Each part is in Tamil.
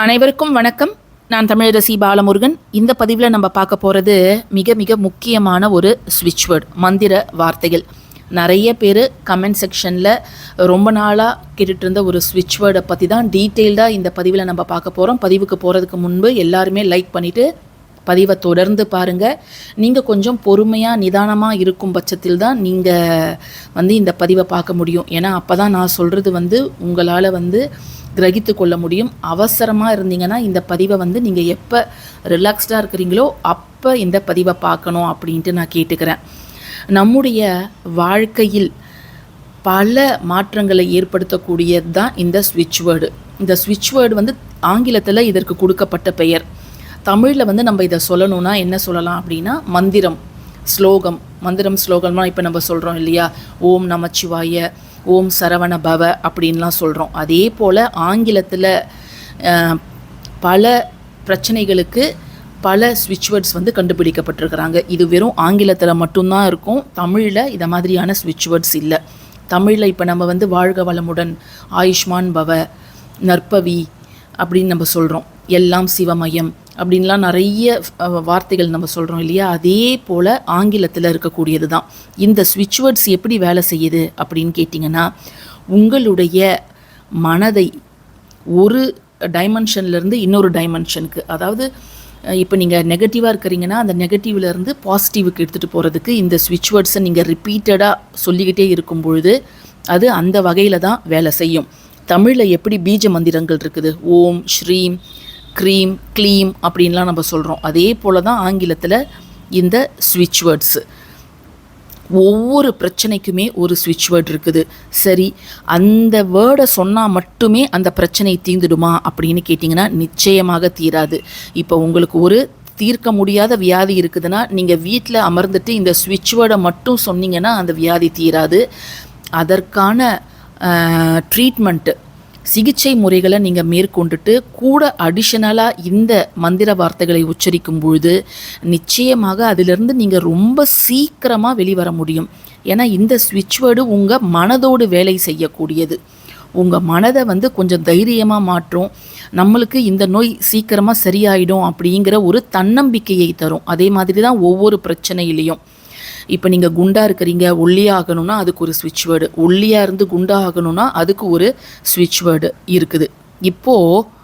அனைவருக்கும் வணக்கம். நான் தமிழரசி பாலமுருகன். இந்த பதிவில் நம்ம பார்க்க போகிறது மிக மிக முக்கியமான ஒரு ஸ்விட்ச் வேர்டு மந்திர வார்த்தைகள். நிறைய பேர் கமெண்ட் செக்ஷனில் ரொம்ப நாளாக கேட்டுட்டு இருந்த ஒரு ஸ்விட்ச் வேர்டை பற்றி தான் டீட்டெயில்டாக இந்த பதிவில் நம்ம பார்க்க போகிறோம் பதிவுக்கு போகிறதுக்கு முன்பு எல்லாருமே லைக் பண்ணிவிட்டு பதிவை தொடர்ந்து பாருங்கள் நீங்கள் கொஞ்சம் பொறுமையாக நிதானமாக இருக்கும் பட்சத்தில் தான் நீங்கள் வந்து இந்த பதிவை பார்க்க முடியும். ஏன்னா அப்போ தான் நான் சொல்கிறது வந்து உங்களால் வந்து கிரகித்து கொள்ள முடியும். அவசரமாக இருந்தீங்கன்னா இந்த பதிவை வந்து நீங்கள் எப்போ ரிலாக்ஸ்டாக இருக்கிறீங்களோ அப்போ இந்த பதிவை பார்க்கணும் அப்படின்ட்டு நான் கேட்டுக்கிறேன். நம்முடைய வாழ்க்கையில் பல மாற்றங்களை ஏற்படுத்தக்கூடியது தான் இந்த ஸ்விட்ச் வேர்டு இந்த ஸ்விட்ச் வேர்டு வந்து ஆங்கிலத்தில் இதற்கு கொடுக்கப்பட்ட பெயர். தமிழில் வந்து நம்ம இதை சொல்லணும்னா என்ன சொல்லலாம் அப்படின்னா மந்திரம் ஸ்லோகம். மந்திரம் ஸ்லோகம்லாம் இப்போ நம்ம சொல்கிறோம் இல்லையா? ஓம் நமச்சிவாய. ஓம் சரவண பவ அப்படின்லாம் சொல்கிறோம் அதே போல் ஆங்கிலத்தில் பல பிரச்சனைகளுக்கு பல ஸ்விட்ச் வேர்ட்ஸ் வந்து கண்டுபிடிக்கப்பட்டிருக்கிறாங்க. இது வெறும் ஆங்கிலத்தில் மட்டும்தான் இருக்கும். தமிழில் இதை மாதிரியான ஸ்விட்ச் வேர்ட்ஸ் இல்லை. தமிழில் இப்போ நம்ம வந்து வாழ்க வளமுடன் ஆயுஷ்மான் பவ நற்பவி அப்படின்னு நம்ம சொல்கிறோம் எல்லாம் சிவமயம் அப்படின்லாம் நிறைய வார்த்தைகள் நம்ம சொல்கிறோம் இல்லையா? அதே போல் ஆங்கிலத்தில் இருக்கக்கூடியது தான் இந்த ஸ்விட்ச் வேர்ட்ஸ் எப்படி வேலை செய்யுது அப்படின்னு கேட்டிங்கன்னா உங்களுடைய மனதை ஒரு டைமென்ஷன்லேருந்து இன்னொரு டைமென்ஷனுக்கு அதாவது இப்போ நீங்கள் நெகட்டிவாக இருக்கிறீங்கன்னா அந்த நெகட்டிவ்லேருந்து பாசிட்டிவுக்கு எடுத்துகிட்டு போகிறதுக்கு இந்த ஸ்விட்ச் வேர்ட்ஸை நீங்கள் ரிப்பீட்டடாக சொல்லிக்கிட்டே இருக்கும் பொழுது அது அந்த வகையில் தான் வேலை செய்யும். தமிழில் எப்படி பீஜ மந்திரங்கள் இருக்குது? ஓம் ஸ்ரீம் க்ரீம் க்ளீம் அப்படின்லாம் நம்ம சொல்கிறோம் அதே போல் தான் ஆங்கிலத்தில் இந்த ஸ்விட்ச் வேர்ட்ஸு ஒவ்வொரு பிரச்சனைக்குமே ஒரு ஸ்விட்ச் வேர்ட் இருக்குது. சரி அந்த வேர்டை சொன்னால் மட்டுமே அந்த பிரச்சனை தீர்ந்துடுமா அப்படின்னு கேட்டிங்கன்னா நிச்சயமாக தீராது. இப்போ உங்களுக்கு ஒரு தீர்க்க முடியாத வியாதி இருக்குதுன்னா நீங்கள் வீட்டில் அமர்ந்துட்டு இந்த ஸ்விட்ச் வேர்டை மட்டும் சொன்னீங்கன்னா அந்த வியாதி தீராது. அதற்கான ட்ரீட்மெண்ட்டு சிகிச்சை முறைகளை நீங்கள் மேற்கொண்டுட்டு கூட அடிஷனலாக இந்த மந்திர வார்த்தைகளை உச்சரிக்கும் பொழுது நிச்சயமாக அதிலிருந்து நீங்கள் ரொம்ப சீக்கிரமாக வெளிவர முடியும். ஏன்னா இந்த ஸ்விட்ச் வேர்டு உங்கள் மனதோடு வேலை செய்யக்கூடியது. உங்கள் மனதை வந்து கொஞ்சம் தைரியமாக மாற்றும். நம்மளுக்கு இந்த நோய் சீக்கிரமாக சரியாயிடும் அப்படிங்கிற ஒரு தன்னம்பிக்கையை தரும். அதே மாதிரி தான் ஒவ்வொரு பிரச்சனையிலையும். இப்போ நீங்கள் குண்டாக இருக்கிறீங்க ஒல்லியாகணும்னா அதுக்கு ஒரு ஸ்விட்ச் வேர்டு ஒல்லியாக இருந்து குண்டாகணும்னா அதுக்கு ஒரு ஸ்விட்ச் வேர்டு இருக்குது. இப்போது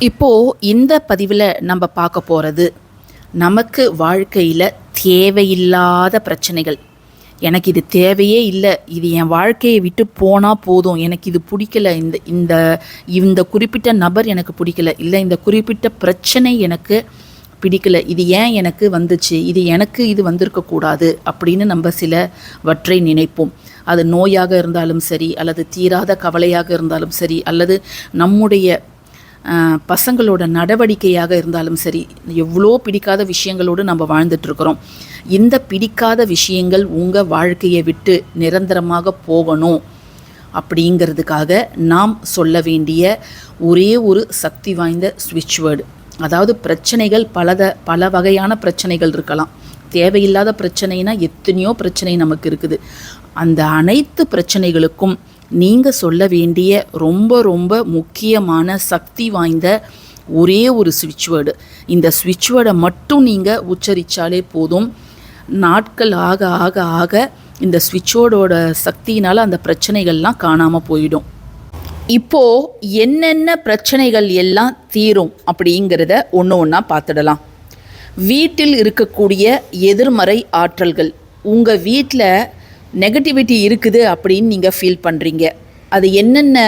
இப்போது இந்த பதிவில் நம்ம பார்க்க போகிறது நமக்கு வாழ்க்கையில் தேவையில்லாத பிரச்சனைகள். எனக்கு இது தேவையே இல்லை இது என் வாழ்க்கையை விட்டு போனால் போதும் எனக்கு இது பிடிக்கல இந்த இந்த இந்த குறிப்பிட்ட நபர் எனக்கு பிடிக்கல இல்லை இந்த குறிப்பிட்ட பிரச்சனை எனக்கு பிடிக்கல. இது ஏன் எனக்கு வந்துச்சு? இது எனக்கு இது வந்திருக்கக்கூடாது அப்படின்னு நம்ம சிலவற்றை நினைப்போம். அது நோயாக இருந்தாலும் சரி அல்லது தீராத கவலையாக இருந்தாலும் சரி அல்லது நம்முடைய பசங்களோட நடவடிக்கையாக இருந்தாலும் சரி எவ்வளோ பிடிக்காத விஷயங்களோடு நம்ம வாழ்ந்துட்டுருக்குறோம். இந்த பிடிக்காத விஷயங்கள் உங்கள் வாழ்க்கையை விட்டு நிரந்தரமாக போகணும் அப்படிங்கிறதுக்காக நாம் சொல்ல வேண்டிய ஒரே ஒரு சக்தி வாய்ந்த ஸ்விட்ச் வேர்டு. அதாவது பிரச்சனைகள் பலத பல வகையான பிரச்சனைகள் இருக்கலாம். தேவையில்லாத பிரச்சனைனா எத்தனையோ பிரச்சனை நமக்கு இருக்குது. அந்த அனைத்து பிரச்சனைகளுக்கும் நீங்கள் சொல்ல வேண்டிய ரொம்ப ரொம்ப முக்கியமான சக்தி வாய்ந்த ஒரே ஒரு ஸ்விட்ச் வேர்டு. இந்த ஸ்விட்ச் வேர்டை மட்டும் நீங்கள் உச்சரித்தாலே போதும். நாட்கள் ஆக ஆக ஆக இந்த ஸ்விட்சோடோட சக்தியினால் அந்த பிரச்சனைகள்லாம் காணாமல் போயிடும். இப்போ என்னென்ன பிரச்சனைகள் எல்லாம் தீரும் அப்படிங்கிறத ஒன்று ஒன்றா பார்த்துடலாம். வீட்டில் இருக்கக்கூடிய எதிர்மறை ஆற்றல்கள். உங்கள் வீட்டில் நெகட்டிவிட்டி இருக்குது அப்படின்னு நீங்கள் ஃபீல் பண்ணுறீங்க அது என்னென்ன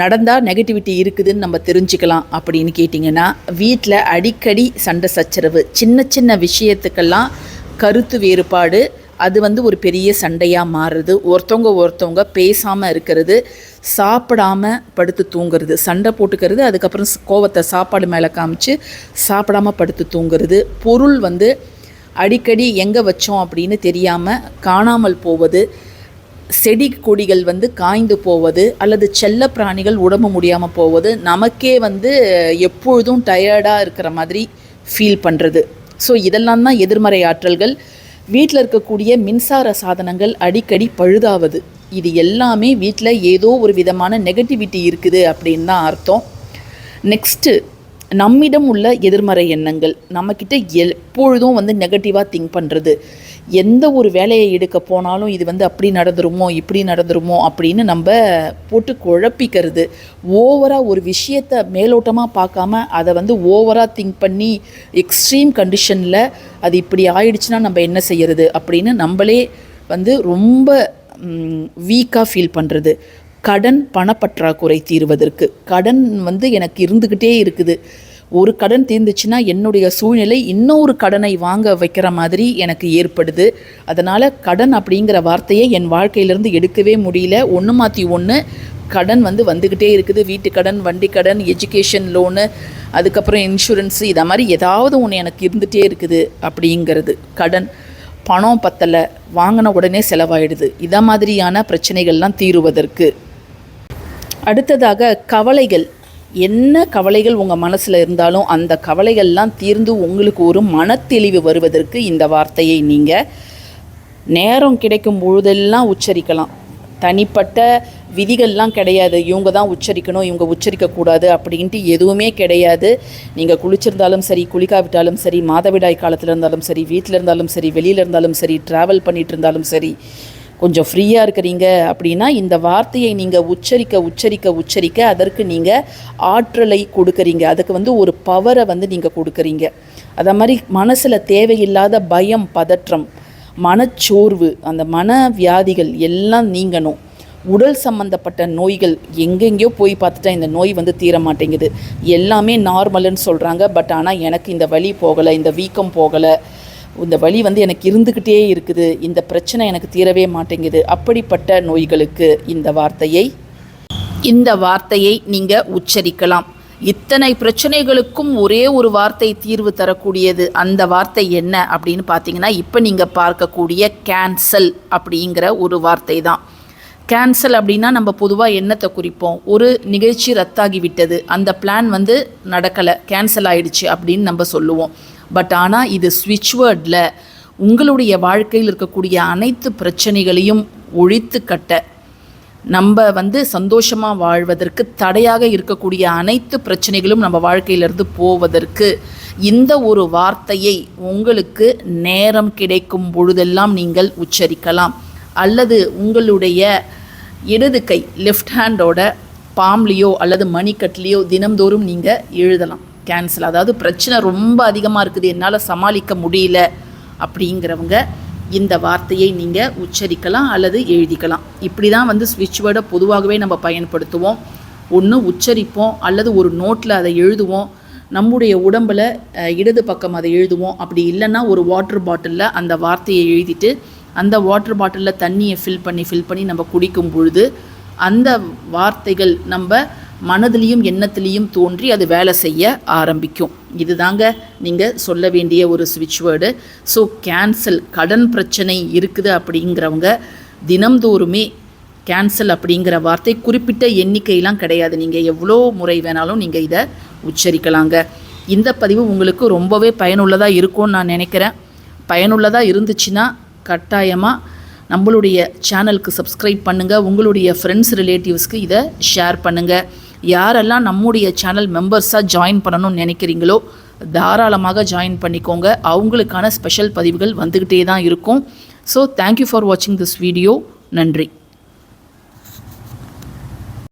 நடந்தால் நெகட்டிவிட்டி இருக்குதுன்னு நம்ம தெரிஞ்சுக்கலாம் அப்படின்னு கேட்டிங்கன்னா வீட்டில் அடிக்கடி சண்டை சச்சரவு சின்ன சின்ன விஷயத்துக்கெல்லாம் கருத்து வேறுபாடு அது வந்து ஒரு பெரிய சண்டையாக மாறுறது ஒருத்தவங்க ஒருத்தவங்க பேசாமல் இருக்கிறது சாப்பிடாம படுத்து தூங்குறது. சண்டை போட்டுக்கிறது அதுக்கப்புறம் கோவத்தை சாப்பாடு மேலே காமிச்சு சாப்பிடாம படுத்து தூங்குறது. பொருள் வந்து அடிக்கடி எங்கே வச்சோம் அப்படின்னு தெரியாமல் காணாமல் போவது செடி கொடிகள் வந்து காய்ந்து போவது அல்லது செல்ல பிராணிகள் உடம்பு முடியாமல் போவது நமக்கே வந்து எப்பொழுதும் டயர்டாக இருக்கிற மாதிரி ஃபீல் பண்ணுறது ஸோ இதெல்லாம் தான் எதிர்மறை ஆற்றல்கள். வீட்டில் இருக்கக்கூடிய மின்சார சாதனங்கள் அடிக்கடி பழுதாவது. இது எல்லாமே வீட்டில் ஏதோ ஒரு விதமான நெகட்டிவிட்டி இருக்குது அப்படின்னு தான் அர்த்தம். நெக்ஸ்ட்டு நம்மிடம் உள்ள எதிர்மறை எண்ணங்கள். நம்மக்கிட்ட எப்பொழுதும் வந்து நெகட்டிவாக திங்க் பண்ணுறது எந்த ஒரு வேலையை எடுக்க போனாலும் இது வந்து அப்படி நடந்துருமோ இப்படி நடந்துருமோ அப்படின்னு நம்ம போட்டு குழப்பிக்கிறது. ஓவராக ஒரு விஷயத்தை மேலோட்டமாக பார்க்காம அதை வந்து ஓவராக திங்க் பண்ணி எக்ஸ்ட்ரீம் கண்டிஷனில் அது இப்படி ஆயிடுச்சுன்னா நம்ம என்ன செய்யறது அப்படின்னு நம்மளே வந்து ரொம்ப வீக்காக ஃபீல் பண்ணுறது கடன் பணப்பற்றாக்குறை தீர்வதற்கு. கடன் வந்து எனக்கு இருந்துக்கிட்டே இருக்குது. ஒரு கடன் தீர்ந்துச்சுன்னா என்னுடைய சூழ்நிலை இன்னொரு கடனை வாங்க வைக்கிற மாதிரி எனக்கு ஏற்படுது. அதனால் கடன் அப்படிங்கிற வார்த்தையை என் வாழ்க்கையிலேருந்து எடுக்கவே முடியல. ஒன்று மாற்றி ஒன்று கடன் வந்து வந்துக்கிட்டே இருக்குது. வீட்டு கடன் வண்டி கடன் எஜுகேஷன் லோனு அதுக்கப்புறம் இன்சூரன்ஸு இதை மாதிரி ஏதாவது ஒன்று எனக்கு இருந்துகிட்டே இருக்குது அப்படிங்கிறது. கடன் பணம் பத்தலை வாங்கின உடனே செலவாயிடுது. இதை மாதிரியான பிரச்சனைகள்லாம் தீருவதற்கு. அடுத்ததாக கவலைகள். என்ன கவலைகள் உங்கள் மனசில் இருந்தாலும் அந்த கவலைகள்லாம் தீர்ந்து உங்களுக்கு ஒரு மனத்தெளிவு வருவதற்கு இந்த வார்த்தையை நீங்கள் நேரம் கிடைக்கும் பொழுதெல்லாம் உச்சரிக்கலாம். தனிப்பட்ட விதிகள்லாம் கிடையாது. இவங்க தான் உச்சரிக்கணும் இவங்க உச்சரிக்கக்கூடாது அப்படின்ட்டு எதுவுமே கிடையாது. நீங்கள் குளிச்சிருந்தாலும் சரி குளிக்காவிட்டாலும் சரி மாதவிடாய் காலத்தில் இருந்தாலும் சரி வீட்டில் இருந்தாலும் சரி வெளியில் இருந்தாலும் சரி ட்ராவல் பண்ணிகிட்டு இருந்தாலும் சரி கொஞ்சம் ஃப்ரீயாக இருக்கிறீங்க அப்படின்னா இந்த வார்த்தையை நீங்கள் உச்சரிக்க உச்சரிக்க உச்சரிக்க அதற்கு நீங்கள் ஆற்றலை கொடுக்குறீங்க. அதுக்கு வந்து ஒரு பவரை வந்து நீங்கள் கொடுக்குறீங்க. அதை மாதிரி மனசில் தேவையில்லாத பயம் பதற்றம் மனச்சோர்வு அந்த மன வியாதிகள் எல்லாம் நீங்கணும். உடல் சம்மந்தப்பட்ட நோய்கள் எங்கெங்கேயோ போய் பார்த்துட்டா இந்த நோய் வந்து தீர மாட்டேங்குது எல்லாமே நார்மலுன்னு சொல்கிறாங்க பட் ஆனால் எனக்கு இந்த வலி போகலை இந்த வீக்கம் போகலை இந்த வலி வந்து எனக்கு இருந்துக்கிட்டே இருக்குது. இந்த பிரச்சனை எனக்கு தீரவே மாட்டேங்குது. அப்படிப்பட்ட நோய்களுக்கு இந்த வார்த்தையை இந்த வார்த்தையை நீங்கள் உச்சரிக்கலாம். இத்தனை பிரச்சனைகளுக்கும் ஒரே ஒரு வார்த்தை தீர்வு தரக்கூடியது அந்த வார்த்தை என்ன அப்படின்னு பார்த்தீங்கன்னா இப்போ நீங்கள் பார்க்கக்கூடிய கேன்சல் அப்படிங்கிற ஒரு வார்த்தை தான். கேன்சல் அப்படின்னா நம்ம பொதுவாக என்னத்தை குறிப்போம். ஒரு நிகழ்ச்சி ரத்தாகி விட்டது அந்த பிளான் வந்து நடக்கலை. கேன்சல் ஆயிடுச்சு அப்படின்னு நம்ம சொல்லுவோம். பட் ஆனால் இது ஸ்விட்ச் வேர்டில் உங்களுடைய வாழ்க்கையில் இருக்கக்கூடிய அனைத்து பிரச்சனைகளையும் ஒழித்து கட்ட நம்ம வந்து சந்தோஷமாக வாழ்வதற்கு தடையாக இருக்கக்கூடிய அனைத்து பிரச்சனைகளும் நம்ம வாழ்க்கையிலிருந்து போவதற்கு இந்த ஒரு வார்த்தையை உங்களுக்கு நேரம் கிடைக்கும் பொழுதெல்லாம் நீங்கள் உச்சரிக்கலாம். அல்லது உங்களுடைய இடது கை லெஃப்ட் ஹேண்டோட பாம்லேயோ அல்லது மணிக்கட்லேயோ தினம்தோறும் நீங்கள் எழுதலாம். கேன்சல் அதாவது பிரச்சனை ரொம்ப அதிகமாக இருக்குது என்னால் சமாளிக்க முடியல அப்படிங்கிறவங்க இந்த வார்த்தையை நீங்கள் உச்சரிக்கலாம் அல்லது எழுதிக்கலாம். இப்படி தான் வந்து ஸ்விட்ச் வேர்டை பொதுவாகவே நம்ம பயன்படுத்துவோம். ஒன்று உச்சரிப்போம் அல்லது ஒரு நோட்டில் அதை எழுதுவோம். நம்முடைய உடம்பில் இடது பக்கம் அதை எழுதுவோம். அப்படி இல்லைன்னா ஒரு வாட்டர் பாட்டிலில் அந்த வார்த்தையை எழுதிட்டு அந்த வாட்டர் பாட்டிலில் தண்ணியை ஃபில் பண்ணி ஃபில் பண்ணி நம்ம குடிக்கும் பொழுது அந்த வார்த்தைகள் நம்ம மனதிலையும் எண்ணத்திலையும் தோன்றி அது வேலை செய்ய ஆரம்பிக்கும். இதுதாங்க நீங்கள் சொல்ல வேண்டிய ஒரு ஸ்விட்ச் வேர்டு ஸோ கேன்சல் கடன் பிரச்சனை இருக்குது அப்படிங்கிறவங்க தினம்தோறுமே கேன்சல் அப்படிங்கிற வார்த்தை குறிப்பிட்ட எண்ணிக்கையெல்லாம் கிடையாது. நீங்கள் எவ்வளோ முறை வேணாலும் நீங்கள் இதை உச்சரிக்கலாங்க. இந்த பதிவு உங்களுக்கு ரொம்பவே பயனுள்ளதாக இருக்கும்னு நான் நினைக்கிறேன். பயனுள்ளதாக இருந்துச்சுன்னா கட்டாயமாக நம்மளுடைய சேனலுக்கு சப்ஸ்கிரைப் பண்ணுங்கள் உங்களுடைய ஃப்ரெண்ட்ஸ் ரிலேட்டிவ்ஸ்க்கு இதை ஷேர் பண்ணுங்கள் யாரெல்லாம் நம்முடைய சேனல் மெம்பர்ஸாக ஜாயின் பண்ணணும்னு நினைக்கிறீங்களோ தாராளமாக ஜாயின் பண்ணிக்கோங்க. அவங்களுக்கான ஸ்பெஷல் பதிவுகள் வந்துக்கிட்டே தான் இருக்கும். ஸோ தேங்க்யூ ஃபார் வாட்சிங் திஸ் வீடியோ நன்றி.